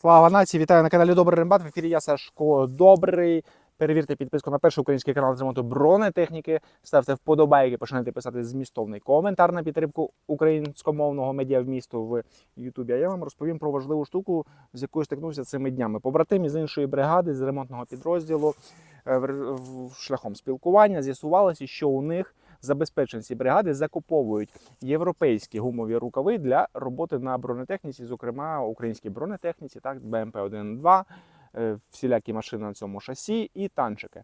Слава нації! Вітаю на каналі Добрий Рембат. В ефірі я Сашко Добрий. Перевірте підписку на перший український канал з ремонту бронетехніки. Ставте вподобайки, починайте писати змістовний коментар на підтримку українськомовного медіавмісту в Ютубі. А я вам розповім про важливу штуку, з якою стикнувся цими днями. Побратимі з іншої бригади, з ремонтного підрозділу е, в в- шляхом спілкування з'ясувалося, що у них забезпеченці бригади закуповують європейські гумові рукави для роботи на бронетехніці, зокрема українській бронетехніці, так, БМП 1-2, е, всілякі машини на цьому шасі і танчики.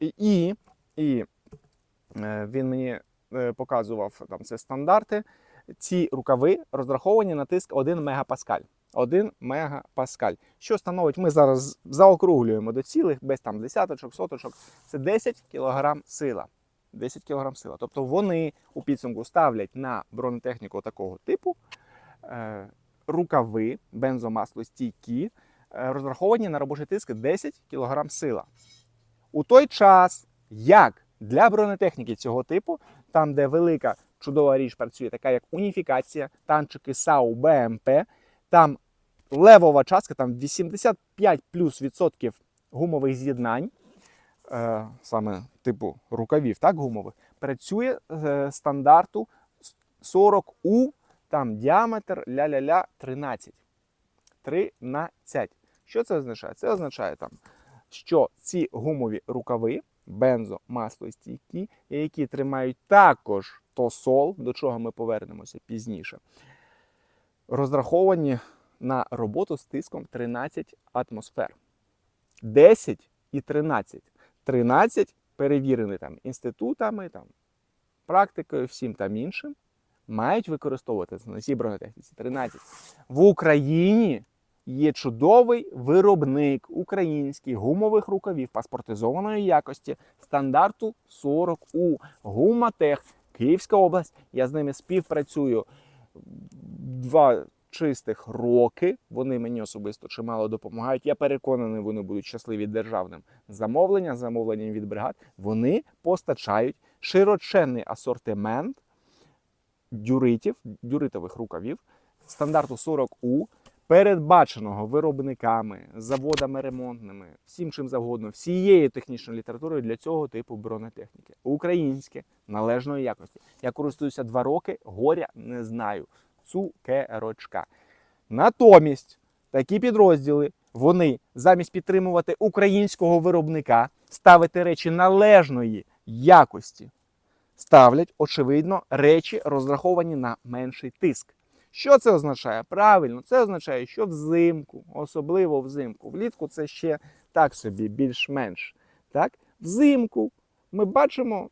І, і, і е, він мені е, показував там це стандарти. Ці рукави розраховані на тиск 1 мегапаскаль. 1 мегапаскаль. Що становить, ми зараз заокруглюємо до цілих, без там десяточок, соточок. Це 10 кг сила. 10 кг сила. Тобто вони у підсумку ставлять на бронетехніку такого типу е, рукави бензомаслостійкі, е, розраховані на робочий тиск 10 кг сила. У той час, як для бронетехніки цього типу, там, де велика чудова річ працює, така як уніфікація, танчики САУ БМП, там левова частка, там 85 плюс відсотків гумових з'єднань, е, саме типу рукавів, так, гумових, працює е, стандарту 40У, там діаметр ля-ля-ля 13. 13. Що це означає? Це означає там, що ці гумові рукави бензо-маслостійкі, які тримають також тосол, до чого ми повернемося пізніше, розраховані на роботу з тиском 13 атмосфер. 10 і 13. 13 перевірені там інститутами, там, практикою, всім там іншим, мають використовуватися на цій бронетехніці. 13. В Україні є чудовий виробник український гумових рукавів паспортизованої якості стандарту 40У. Гуматех, Київська область. Я з ними співпрацюю два чистих роки. Вони мені особисто чимало допомагають. Я переконаний, вони будуть щасливі державним замовленням, замовленням від бригад. Вони постачають широченний асортимент дюритів, дюритових рукавів стандарту 40У, передбаченого виробниками, заводами ремонтними, всім чим завгодно, всією технічною літературою для цього типу бронетехніки. Українське належної якості. Я користуюся два роки, горя не знаю. Цукерочка. Натомість такі підрозділи вони замість підтримувати українського виробника, ставити речі належної якості, ставлять, очевидно, речі, розраховані на менший тиск. Що це означає? Правильно, це означає, що взимку, особливо взимку, влітку це ще так собі, більш-менш. Так? Взимку ми бачимо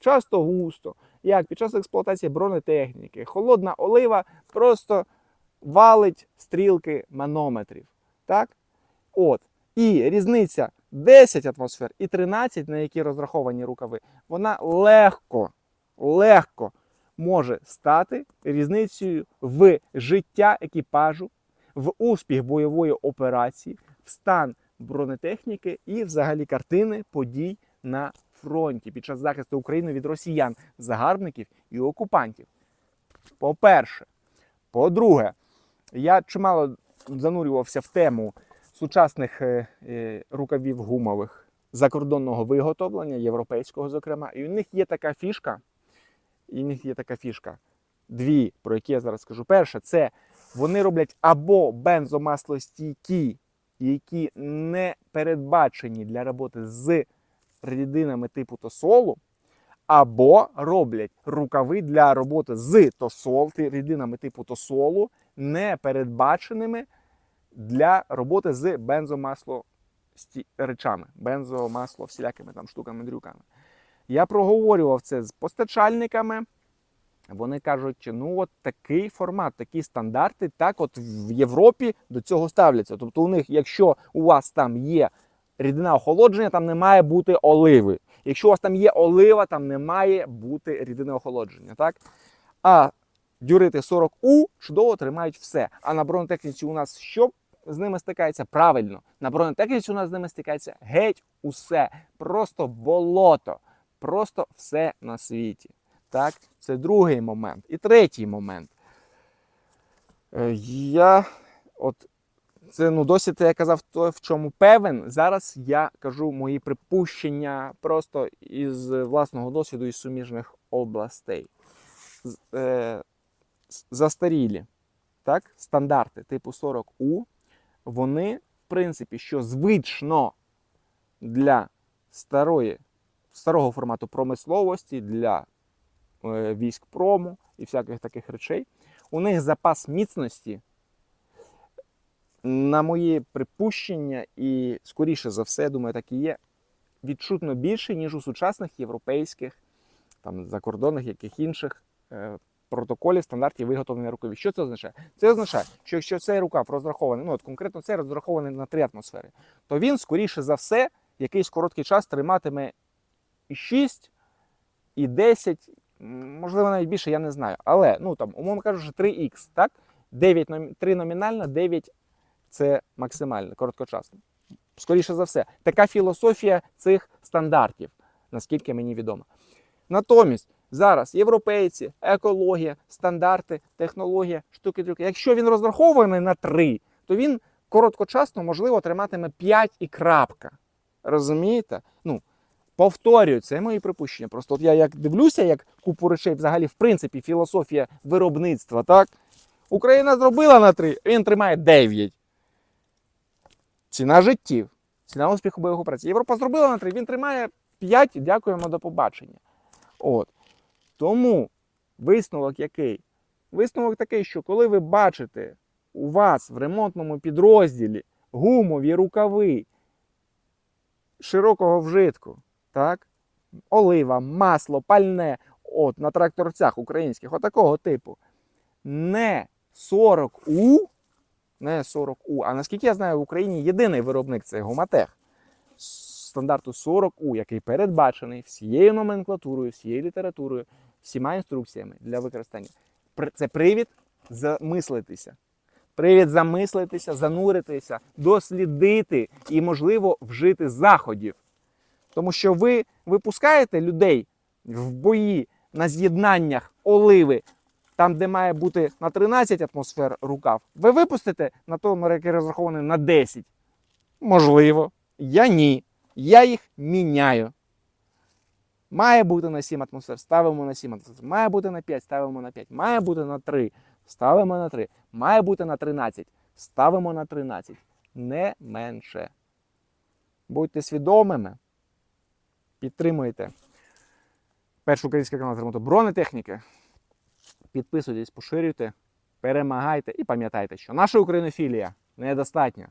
часто густо, як під час експлуатації бронетехніки холодна олива просто валить стрілки манометрів. Так? От. І різниця 10 атмосфер і 13, на які розраховані рукави, вона легко, легко може стати різницею в життя екіпажу, в успіх бойової операції, в стан бронетехніки і взагалі картини подій на фронті під час захисту України від росіян, загарбників і окупантів. По-перше, по-друге, я чимало занурювався в тему сучасних е, е, рукавів гумових закордонного виготовлення, європейського, зокрема, і у них є така фішка. І в них є така фішка. Дві, про які я зараз скажу. Перше, це вони роблять або бензомаслостійкі, які не передбачені для роботи з рідинами типу тосолу, або роблять рукави для роботи з тосол, рідинами типу тосолу, не передбаченими для роботи з бензомасло речами, бензомасло всілякими там штуками, дрюками. Я проговорював це з постачальниками. Вони кажуть, ну от такий формат, такі стандарти, так от в Європі до цього ставляться. Тобто, у них, якщо у вас там є рідина охолодження, там не має бути оливи. Якщо у вас там є олива, там не має бути рідини охолодження. Так? А дюрити 40У чудово тримають все. А на бронетехніці у нас що з ними стикається? Правильно, на бронетехніці у нас з ними стикається геть усе. Просто болото. Просто все на світі. Так? Це другий момент. І третій момент. Е, Я от Це ну досить я казав то, в чому певен. Зараз я кажу мої припущення просто із власного досвіду із суміжних областей. Е, застарілі так, стандарти типу 40У, вони, в принципі, що звично для старої, старого формату промисловості, для е, військ і всяких таких речей, у них запас міцності на мої припущення, і скоріше за все, думаю, так і є, відчутно більше, ніж у сучасних європейських, там, закордонних яких інших е, протоколів стандартів виготовлення рукавів. Що це означає? Це означає, що якщо цей рукав розрахований, ну от конкретно цей розрахований на 3 атмосфери, то він, скоріше за все, якийсь короткий час триматиме і 6, і 10, можливо, навіть більше, я не знаю. Але, ну там, умовно кажучи, 3х, так? 9, 3 номінально, 9 це максимально, короткочасно. Скоріше за все, така філософія цих стандартів, наскільки мені відомо. Натомість зараз європейці, екологія, стандарти, технологія, штуки-трюки. Якщо він розрахований на 3, то він короткочасно, можливо, триматиме 5 і крапка. Розумієте? Ну, повторюю, це мої припущення. Просто от я як дивлюся, як купу речей, взагалі, в принципі, філософія виробництва, так? Україна зробила на 3, він тримає 9. Ціна життів, ціна успіху бойових операцій. Європа зробила на 3, він тримає 5, дякуємо до побачення. От. Тому висновок який? Висновок такий, що коли ви бачите у вас в ремонтному підрозділі гумові рукави широкого вжитку, так? олива, масло, пальне, от, на тракторцях українських, отакого типу, не 40У, не 40У, а наскільки я знаю, в Україні єдиний виробник це Гуматех стандарту 40У, який передбачений всією номенклатурою, всією літературою, всіма інструкціями для використання. Це привід замислитися. Привід замислитися, зануритися, дослідити і, можливо, вжити заходів. Тому що ви випускаєте людей в бої на з'єднаннях оливи, там, де має бути на 13 атмосфер рукав, ви випустите на тому, який розрахований на 10. Можливо. Я ні. Я їх міняю. Має бути на 7 атмосфер, ставимо на 7 атмосфер. Має бути на 5, ставимо на 5. Має бути на 3, ставимо на 3. Має бути на 13, ставимо на 13. Не менше. Будьте свідомими. Підтримуйте перший український канал з ремонту бронетехніки. Підписуйтесь, поширюйте, перемагайте і пам'ятайте, що наша українофілія недостатня.